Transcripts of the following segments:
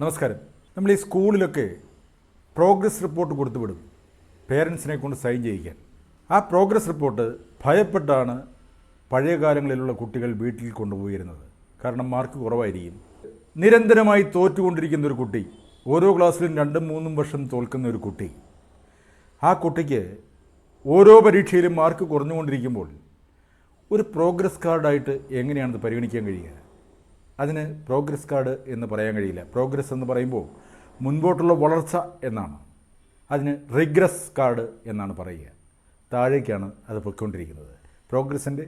നമസ്കാരം. നമ്മൾ ഈ സ്കൂളിലൊക്കെ പ്രോഗ്രസ് റിപ്പോർട്ട് കൊടുത്തു വിടും പേരൻസിനെ കൊണ്ട് സൈൻ ചെയ്യിക്കാൻ. ആ പ്രോഗ്രസ് റിപ്പോർട്ട് ഭയപ്പെട്ടാണ് പഴയ കാലങ്ങളിലുള്ള കുട്ടികൾ വീട്ടിൽ കൊണ്ടുപോയിരുന്നത്. കാരണം മാർക്ക് കുറവായിരിക്കും. നിരന്തരമായി തോറ്റുകൊണ്ടിരിക്കുന്ന ഒരു കുട്ടി ഓരോ ക്ലാസ്സിലും രണ്ടും മൂന്നും വർഷം തോൽക്കുന്ന ഒരു കുട്ടി ആ കുട്ടിക്ക് ഓരോ പരീക്ഷയിലും മാർക്ക് കുറഞ്ഞുകൊണ്ടിരിക്കുമ്പോൾ ഒരു പ്രോഗ്രസ് കാർഡായിട്ട് എങ്ങനെയാണത് പരിഗണിക്കാൻ കഴിയുക? അതിന് പ്രോഗ്രസ് കാർഡ് എന്ന് പറയാൻ കഴിയില്ല. പ്രോഗ്രസ് എന്ന് പറയുമ്പോൾ മുൻപോട്ടുള്ള വളർച്ച എന്നാണ്. അതിന് റിഗ്രസ് കാർഡ് എന്നാണ് പറയുക. താഴേക്കാണ് അത് പൊയ്ക്കൊണ്ടിരിക്കുന്നത്. പ്രോഗ്രസിന്റെ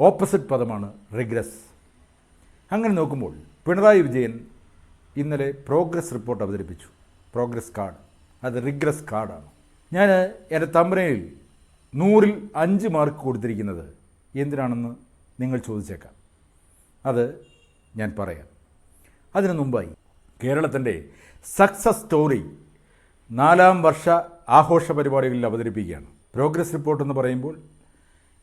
ഓപ്പോസിറ്റ് പദമാണ് റിഗ്രസ് അങ്ങനെ നോക്കുമ്പോൾ പിണറായി വിജയൻ ഇന്നലെ പ്രോഗ്രസ് റിപ്പോർട്ട് അവതരിപ്പിച്ചു. പ്രോഗ്രസ് കാർഡ് അത് റിഗ്രസ് കാർഡാണ് ഞാൻ എന്റെ തമ്പനയിൽ നൂറിൽ അഞ്ച് മാർക്ക് കൊടുത്തിരിക്കുന്നത്. എന്തിനാണെന്ന് നിങ്ങൾ ചോദിച്ചേക്കാം. അത് ഞാൻ പറയാം. അതിനു മുമ്പായി കേരളത്തിന്റെ സക്സസ് സ്റ്റോറി നാലാം വർഷ ആഘോഷ പരിപാടികളിൽ അവതരിപ്പിക്കുകയാണ്. പ്രോഗ്രസ് റിപ്പോർട്ട് എന്ന് പറയുമ്പോൾ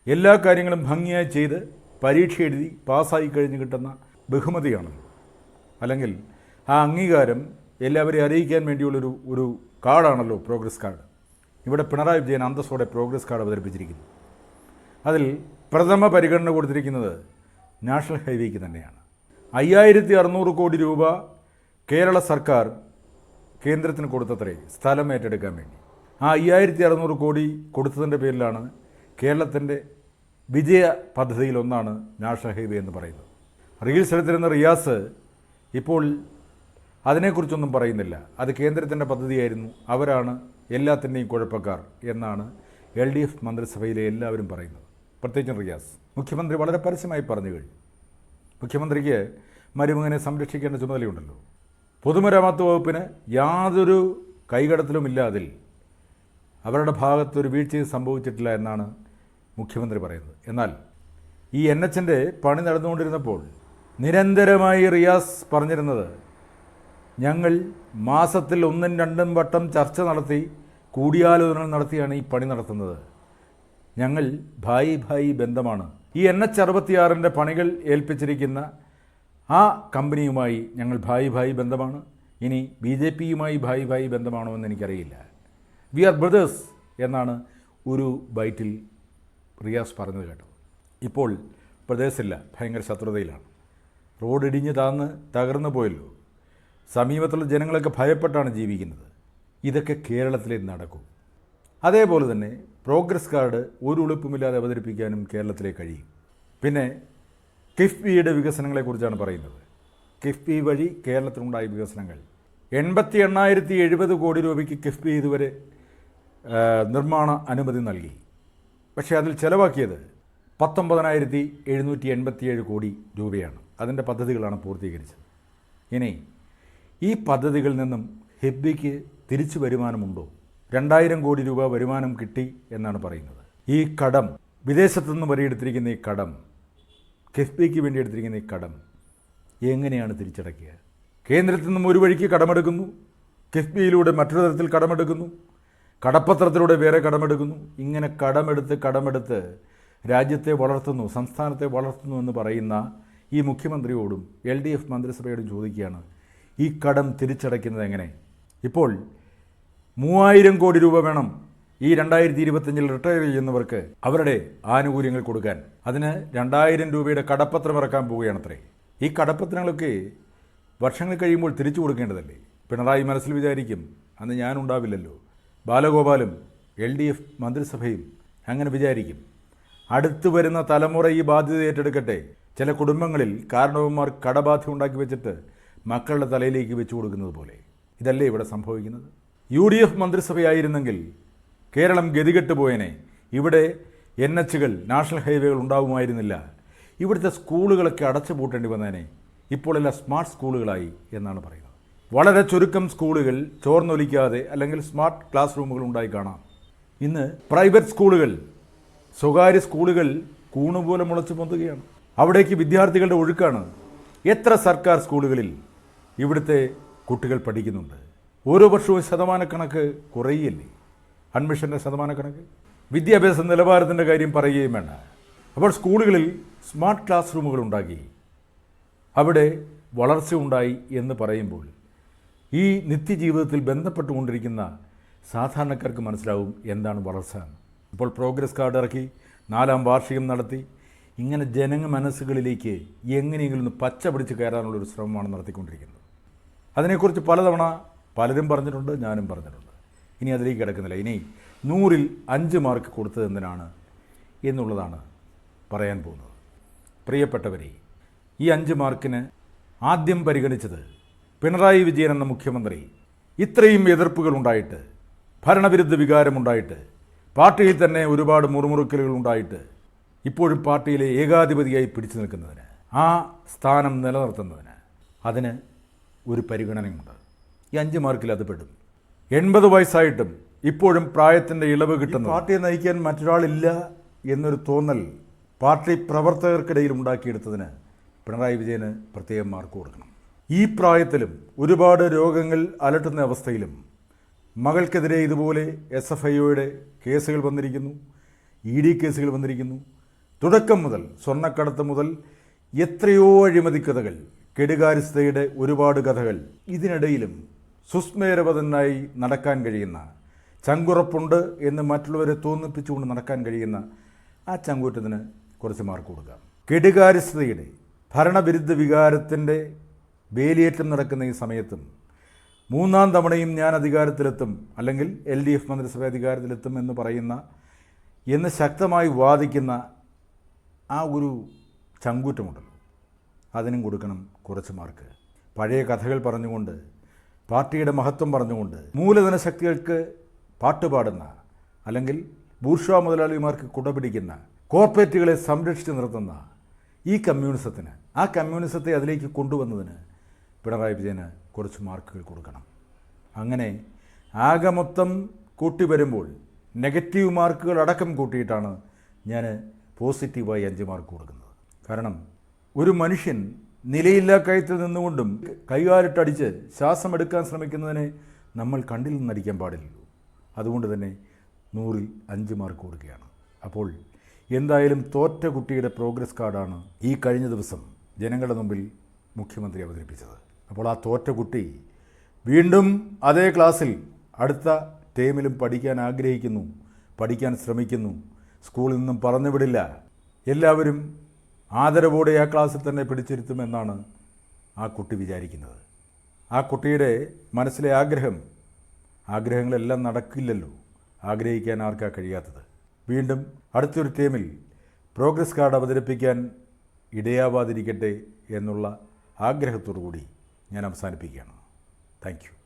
എല്ലാ കാര്യങ്ങളും ഭംഗിയായി ചെയ്ത് പരീക്ഷ എഴുതി പാസ്സായി കഴിഞ്ഞ് കിട്ടുന്ന ബഹുമതിയാണ്. അല്ലെങ്കിൽ ആ അംഗീകാരം എല്ലാവരെയും അറിയിക്കാൻ വേണ്ടിയുള്ളൊരു ഒരു കാർഡാണല്ലോ പ്രോഗ്രസ് കാർഡ് ഇവിടെ പിണറായി വിജയൻ അന്തസ്സോടെ പ്രോഗ്രസ് കാർഡ് അവതരിപ്പിച്ചിരിക്കുന്നു. അതിൽ പ്രഥമ പരിഗണന കൊടുത്തിരിക്കുന്നത് നാഷണൽ ഹൈവേക്ക് തന്നെയാണ്. അയ്യായിരത്തി അറുന്നൂറ് കോടി രൂപ കേരള സർക്കാർ കേന്ദ്രത്തിന് കൊടുത്തത്രേ സ്ഥലം ഏറ്റെടുക്കാൻ വേണ്ടി. ആ അയ്യായിരത്തി അറുന്നൂറ് കോടി കൊടുത്തതിന്റെ പേരിലാണ് കേരളത്തിന്റെ വിജയ പദ്ധതിയിലൊന്നാണ് നാഷണൽ ഹൈവേ എന്ന് പറയുന്നത്. റീൽസ് എടുത്തിരുന്ന റിയാസ് ഇപ്പോൾ അതിനെക്കുറിച്ചൊന്നും പറയുന്നില്ല. അത് കേന്ദ്രത്തിന്റെ പദ്ധതിയായിരുന്നു. അവരാണ് എല്ലാത്തിന്റെയും കുഴപ്പക്കാർ എന്നാണ് എൽ ഡി എഫ് മന്ത്രിസഭയിലെ എല്ലാവരും പറയുന്നത്. പ്രത്യേകിച്ചും റിയാസ്. മുഖ്യമന്ത്രി വളരെ പരസ്യമായി പറഞ്ഞു കഴിഞ്ഞു. മുഖ്യമന്ത്രിക്ക് മരുമകനെ സംരക്ഷിക്കേണ്ട ചുമതലയുണ്ടല്ലോ. പൊതുമരാമത്ത് വകുപ്പിന് യാതൊരു കൈകടത്തലുമില്ലാതിൽ അവരുടെ ഭാഗത്തൊരു വീഴ്ചയും സംഭവിച്ചിട്ടില്ല എന്നാണ് മുഖ്യമന്ത്രി പറയുന്നത്. എന്നാൽ ഈ എൻ എച്ചിന്റെ പണി നടന്നുകൊണ്ടിരുന്നപ്പോൾ നിരന്തരമായി റിയാസ് പറഞ്ഞിരുന്നത് ഞങ്ങൾ മാസത്തിൽ ഒന്നും രണ്ടും വട്ടം ചർച്ച നടത്തി കൂടിയാലോചന നടത്തിയാണ് ഈ പണി നടത്തുന്നത്. ഞങ്ങൾ ഭായി ഭായി ബന്ധമാണ്. ഈ എൻ എച്ച് അറുപത്തിയാറിന്റെ പണികൾ ഏൽപ്പിച്ചിരിക്കുന്ന ആ കമ്പനിയുമായി ഞങ്ങൾ ഭായി ഭായി ബന്ധമാണ്. ഇനി ബി ജെ പിയുമായി ഭായി ഭായി ബന്ധമാണോ എന്ന് എനിക്കറിയില്ല. വി ആർ ബ്രദേഴ്സ് എന്നാണ് ഒരു ബൈറ്റിൽ റിയാസ് പറഞ്ഞത് കേട്ടത്. ഇപ്പോൾ ബ്രദേഴ്സില്ല ഭയങ്കര ശത്രുതയിലാണ്. റോഡ് ഇടിഞ്ഞ് താന്ന് തകർന്നു പോയല്ലോ. സമീപത്തുള്ള ജനങ്ങളൊക്കെ ഭയപ്പെട്ടാണ് ജീവിക്കുന്നത്. ഇതൊക്കെ കേരളത്തിലേ നടക്കൂ. അതേപോലെ തന്നെ പ്രോഗ്രസ് കാർഡ് ഒരു ഉളുപ്പുമില്ലാതെ അവതരിപ്പിക്കാനും കേരളത്തിലേക്ക് കഴിയും. പിന്നെ കിഫ്ബിയുടെ വികസനങ്ങളെക്കുറിച്ചാണ് പറയുന്നത്. കിഫ്ബി വഴി കേരളത്തിലുണ്ടായ വികസനങ്ങൾ. എൺപത്തി എണ്ണായിരത്തി എഴുപത് കോടി രൂപയ്ക്ക് കിഫ്ബി ഇതുവരെ നിർമ്മാണ അനുമതി നൽകി. പക്ഷേ അതിൽ ചെലവാക്കിയത് പത്തൊമ്പതിനായിരത്തി എഴുന്നൂറ്റി എൺപത്തിയേഴ് കോടി രൂപയാണ്. അതിന്റെ പദ്ധതികളാണ് പൂർത്തീകരിച്ചത്. ഇനി ഈ പദ്ധതികളിൽ നിന്നും ഹിബിക്ക് തിരിച്ചു വരുമാനമുണ്ടോ? രണ്ടായിരം കോടി രൂപ വരുമാനം കിട്ടി എന്നാണ് പറയുന്നത്. ഈ കടം വിദേശത്തു നിന്ന് വരെയെടുത്തിരിക്കുന്ന ഈ കടം കിഫ്ബിക്ക് വേണ്ടി എടുത്തിരിക്കുന്ന ഈ കടം എങ്ങനെയാണ് തിരിച്ചടയ്ക്കുക കേന്ദ്രത്തിൽ നിന്നും ഒരു വഴിക്ക് കടമെടുക്കുന്നു കിഫ്ബിയിലൂടെ മറ്റൊരു തരത്തിൽ കടമെടുക്കുന്നു കടപ്പത്രത്തിലൂടെ വേറെ കടമെടുക്കുന്നു. ഇങ്ങനെ കടമെടുത്ത് കടമെടുത്ത് രാജ്യത്തെ വളർത്തുന്നു സംസ്ഥാനത്തെ വളർത്തുന്നു എന്ന് പറയുന്ന ഈ മുഖ്യമന്ത്രിയോടും എൽ ഡി എഫ് മന്ത്രിസഭയോടും ചോദിക്കുകയാണ് ഈ കടം തിരിച്ചടയ്ക്കുന്നത് എങ്ങനെ? ഇപ്പോൾ മൂവായിരം കോടി രൂപ വേണം ഈ രണ്ടായിരത്തി ഇരുപത്തഞ്ചിൽ റിട്ടയർ ചെയ്യുന്നവർക്ക് അവരുടെ ആനുകൂല്യങ്ങൾ കൊടുക്കാൻ. അതിന് രണ്ടായിരം രൂപയുടെ കടപ്പത്രം ഇറക്കാൻ പോവുകയാണത്രേ. ഈ കടപ്പത്രങ്ങളൊക്കെ വർഷങ്ങൾ കഴിയുമ്പോൾ തിരിച്ചു കൊടുക്കേണ്ടതല്ലേ? പിണറായി മനസ്സിൽ വിചാരിക്കും അന്ന് ഞാനുണ്ടാവില്ലല്ലോ ബാലഗോപാലും എൽ ഡി എഫ് മന്ത്രിസഭയും അങ്ങനെ വിചാരിക്കും. അടുത്തു വരുന്ന തലമുറ ഈ ബാധ്യത ഏറ്റെടുക്കട്ടെ. ചില കുടുംബങ്ങളിൽ കാരണവന്മാർ കടബാധ്യ ഉണ്ടാക്കി വെച്ചിട്ട് മക്കളുടെ തലയിലേക്ക് വെച്ചു കൊടുക്കുന്നത് പോലെ ഇതല്ലേ ഇവിടെ സംഭവിക്കുന്നത്? യു ഡി എഫ് മന്ത്രിസഭയായിരുന്നെങ്കിൽ കേരളം ഗതികെട്ട് പോയനെ. ഇവിടെ എൻ എച്ചുകൾ നാഷണൽ ഹൈവേകൾ ഉണ്ടാവുമായിരുന്നില്ല. ഇവിടുത്തെ സ്കൂളുകളൊക്കെ അടച്ചു പൂട്ടേണ്ടി വന്നേനെ. ഇപ്പോൾ എല്ലാം സ്മാർട്ട് സ്കൂളുകളായി എന്നാണ് പറയുന്നത്. വളരെ ചുരുക്കം സ്കൂളുകൾ ചോർന്നൊലിക്കാതെ അല്ലെങ്കിൽ സ്മാർട്ട് ക്ലാസ് റൂമുകൾ ഉണ്ടായി കാണാം. ഇന്ന് പ്രൈവറ്റ് സ്കൂളുകൾ സ്വകാര്യ സ്കൂളുകൾ കൂണുപോലെ മുളച്ചു പൊന്തുകയാണ്. അവിടേക്ക് വിദ്യാർത്ഥികളുടെ ഒഴുക്കാണ്. എത്ര സർക്കാർ സ്കൂളുകളിൽ ഇവിടുത്തെ കുട്ടികൾ പഠിക്കുന്നുണ്ട്? ഓരോ വർഷവും ശതമാനക്കണക്ക് കുറയുകയല്ലേ അഡ്മിഷന്റെ ശതമാനക്കണക്ക്? വിദ്യാഭ്യാസ നിലവാരത്തിന്റെ കാര്യം പറയുകയും വേണ്ട. അപ്പോൾ സ്കൂളുകളിൽ സ്മാർട്ട് ക്ലാസ് റൂമുകൾ ഉണ്ടാക്കി. അവിടെ വളർച്ച ഉണ്ടായി എന്ന് പറയുമ്പോൾ ഈ നിത്യജീവിതത്തിൽ ബന്ധപ്പെട്ടുകൊണ്ടിരിക്കുന്ന സാധാരണക്കാർക്ക് മനസ്സിലാവും എന്താണ് വളർച്ച. ഇപ്പോൾ പ്രോഗ്രസ് കാർഡ് ഇറക്കി നാലാം വാർഷികം നടത്തി ഇങ്ങനെ ജനങ്ങ മനസ്സുകളിലേക്ക് എങ്ങനെയെങ്കിലും ഒന്ന് പച്ച പിടിച്ച് കയറാനുള്ളൊരു ശ്രമമാണ് നടത്തിക്കൊണ്ടിരിക്കുന്നത്. അതിനെക്കുറിച്ച് പലതവണ പലരും പറഞ്ഞിട്ടുണ്ട് ഞാനും പറഞ്ഞിട്ടുണ്ട്. ഇനി അതിലേക്ക് കിടക്കുന്നില്ല. ഇനി നൂറിൽ അഞ്ച് മാർക്ക് കൊടുത്തത് എന്തിനാണ് എന്നുള്ളതാണ് പറയാൻ പോകുന്നത്. പ്രിയപ്പെട്ടവരെ ഈ അഞ്ച് മാർക്കിന് ആദ്യം പരിഗണിച്ചത് പിണറായി വിജയൻ എന്ന മുഖ്യമന്ത്രി. ഇത്രയും എതിർപ്പുകൾ ഉണ്ടായിട്ട് ഭരണവിരുദ്ധ വികാരമുണ്ടായിട്ട് പാർട്ടിയിൽ തന്നെ ഒരുപാട് മുറുമുറുക്കലുകൾ ഉണ്ടായിട്ട് ഇപ്പോഴും പാർട്ടിയിലെ ഏകാധിപതിയായി പിടിച്ചു നിൽക്കുന്നതിന് ആ സ്ഥാനം നിലനിർത്തുന്നതിന് അതിന് ഒരു പരിഗണനയുണ്ട്. ഈ അഞ്ച് മാർക്കിൽ അത് പെടും എൺപത് വയസ്സായിട്ടും ഇപ്പോഴും പ്രായത്തിന്റെ ഇളവ് കിട്ടുന്ന പാർട്ടിയെ നയിക്കാൻ മറ്റൊരാളില്ല എന്നൊരു തോന്നൽ പാർട്ടി പ്രവർത്തകർക്കിടയിൽ ഉണ്ടാക്കിയെടുത്തതിന് പിണറായി വിജയന് പ്രത്യേകം മാർക്ക് കൊടുക്കണം. ഈ പ്രായത്തിലും ഒരുപാട് രോഗങ്ങൾ അലട്ടുന്ന അവസ്ഥയിലും മകൾക്കെതിരെ ഇതുപോലെ എസ് എഫ് ഐയുടെ കേസുകൾ വന്നിരിക്കുന്നു ഇ ഡി കേസുകൾ വന്നിരിക്കുന്നു. തുടക്കം മുതൽ സ്വർണക്കടത്ത് മുതൽ എത്രയോ അഴിമതി കഥകൾ കെടുകാര്യസ്ഥതയുടെ ഒരുപാട് കഥകൾ ഇതിനിടയിലും സുസ്മേരവതനായി നടക്കാൻ കഴിയുന്ന ചങ്കുറപ്പുണ്ട് എന്ന് മറ്റുള്ളവരെ തോന്നിപ്പിച്ചുകൊണ്ട് നടക്കാൻ കഴിയുന്ന ആ ചങ്കൂറ്റത്തിന് കുറച്ച് മാർക്ക് കൊടുക്കുക കെടുകാര്യസ്ഥതയുടെ ഭരണവിരുദ്ധ വികാരത്തിന്റെ വേലിയേറ്റം നടക്കുന്ന ഈ സമയത്തും മൂന്നാം തവണയും ഞാൻ അധികാരത്തിലെത്തും അല്ലെങ്കിൽ എൽ ഡി എഫ് മന്ത്രിസഭ അധികാരത്തിലെത്തും എന്ന് പറയുന്ന എന്ന് ശക്തമായി വാദിക്കുന്ന ആ ഒരു ചങ്കൂറ്റമുണ്ടല്ലോ. അതിനും കൊടുക്കണം കുറച്ച് മാർക്ക്. പഴയ കഥകൾ പറഞ്ഞുകൊണ്ട് പാർട്ടിയുടെ മഹത്വം പറഞ്ഞുകൊണ്ട് മൂലധന ശക്തികൾക്ക് പാട്ടുപാടുന്ന അല്ലെങ്കിൽ ബൂർഷ മുതലാളിമാർക്ക് കുടപിടിക്കുന്ന കോർപ്പറേറ്റുകളെ സംരക്ഷിച്ച് നിർത്തുന്ന ഈ കമ്മ്യൂണിസത്തിന് ആ കമ്മ്യൂണിസത്തെ അതിലേക്ക് കൊണ്ടുവന്നതിന് പിണറായി വിജയന് കുറച്ച് മാർക്കുകൾ കൊടുക്കണം. അങ്ങനെ ആകെ മൊത്തം കൂട്ടി വരുമ്പോൾ നെഗറ്റീവ് മാർക്കുകൾ അടക്കം കൂട്ടിയിട്ടാണ് ഞാൻ പോസിറ്റീവായി അഞ്ച് മാർക്ക് കൊടുക്കുന്നത്. കാരണം ഒരു മനുഷ്യൻ നിലയില്ലാ കയത്തിൽ നിന്നുകൊണ്ടും കൈകാലിട്ടടിച്ച് ശ്വാസമെടുക്കാൻ ശ്രമിക്കുന്നതിനെ നമ്മൾ കണ്ടിൽ നിന്നടിക്കാൻ പാടില്ലല്ലോ അതുകൊണ്ട് തന്നെ നൂറിൽ അഞ്ച് മാർക്ക് കൊടുക്കുകയാണ്. അപ്പോൾ എന്തായാലും തോറ്റ കുട്ടിയുടെ പ്രോഗ്രസ് കാർഡാണ് ഈ കഴിഞ്ഞ ദിവസം ജനങ്ങളുടെ മുമ്പിൽ മുഖ്യമന്ത്രി അവതരിപ്പിച്ചത്. അപ്പോൾ ആ തോറ്റ കുട്ടി വീണ്ടും അതേ ക്ലാസ്സിൽ അടുത്ത ടേമിലും പഠിക്കാൻ ആഗ്രഹിക്കുന്നു പഠിക്കാൻ ശ്രമിക്കുന്നു സ്കൂളിൽ നിന്നും പറഞ്ഞുവിടില്ല എല്ലാവരും ആദരവോടെ ആ ക്ലാസ്സിൽ തന്നെ പിടിച്ചിരുത്തുമെന്നാണ് ആ കുട്ടി വിചാരിക്കുന്നത്. ആ കുട്ടിയുടെ മനസ്സിലെ ആഗ്രഹം ആഗ്രഹങ്ങളെല്ലാം നടക്കില്ലല്ലോ. ആഗ്രഹിക്കാൻ ആർക്കാ കഴിയാത്തത്? വീണ്ടും അടുത്തൊരു ടീമിൽ പ്രോഗ്രസ് കാർഡ് അവതരിപ്പിക്കാൻ ഇടയാവാതിരിക്കട്ടെ എന്നുള്ള ആഗ്രഹത്തോടു കൂടി ഞാൻ അവസാനിപ്പിക്കുകയാണ്. താങ്ക്